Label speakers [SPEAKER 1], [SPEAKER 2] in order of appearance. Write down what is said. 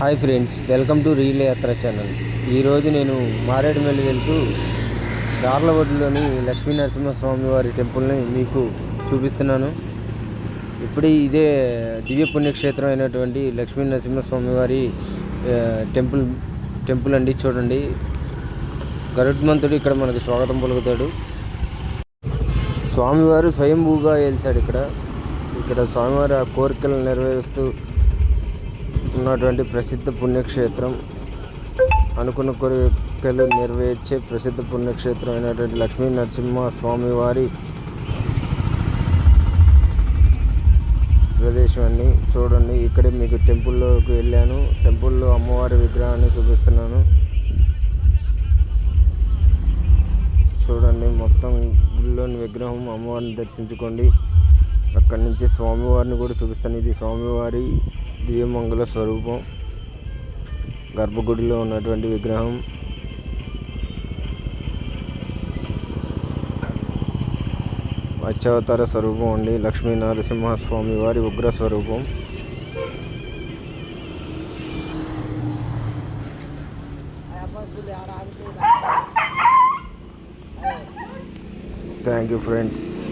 [SPEAKER 1] Hi friends welcome to reel Yatra channel. ఈరోజు నేను మారేడుమల్లి వెళ్తూ గార్లవడ్లోని లక్ష్మీ నరసింహస్వామి వారి టెంపుల్ని మీకు చూపిస్తున్నాను. ఇప్పుడు ఇదే దివ్య పుణ్యక్షేత్రం అయినటువంటి లక్ష్మీ నరసింహస్వామి వారి టెంపుల్ టెంపుల్ అండి చూడండి. గరుడ్మంతుడు ఇక్కడ మనకు స్వాగతం పలుకుతాడు. స్వామివారు స్వయంభూగా వెలిసాడు ఇక్కడ. ఇక్కడ స్వామివారి ఆ కోరికలు నెరవేరుస్తూ ఉన్నటువంటి ప్రసిద్ధ పుణ్యక్షేత్రం అనుకున్న కోరికలు నెరవేర్చే ప్రసిద్ధ పుణ్యక్షేత్రం అయినటువంటి లక్ష్మీ నరసింహ స్వామివారి ప్రదేశం అండి. చూడండి ఇక్కడే మీకు టెంపుల్లోకి వెళ్ళాను. టెంపుల్లో అమ్మవారి విగ్రహాన్ని చూపిస్తున్నాను. చూడండి మొత్తం గుళ్ళోని విగ్రహం అమ్మవారిని దర్శించుకోండి. అక్కడి నుంచి స్వామివారిని కూడా చూపిస్తాను. ఇది స్వామివారి దివ్యమంగళ స్వరూపం. గర్భగుడిలో ఉన్నటువంటి విగ్రహం. అత్యవతార స్వరూపం అండి. లక్ష్మీ నరసింహ స్వామి వారి ఉగ్ర స్వరూపం థ్యాంక్ యూ ఫ్రెండ్స్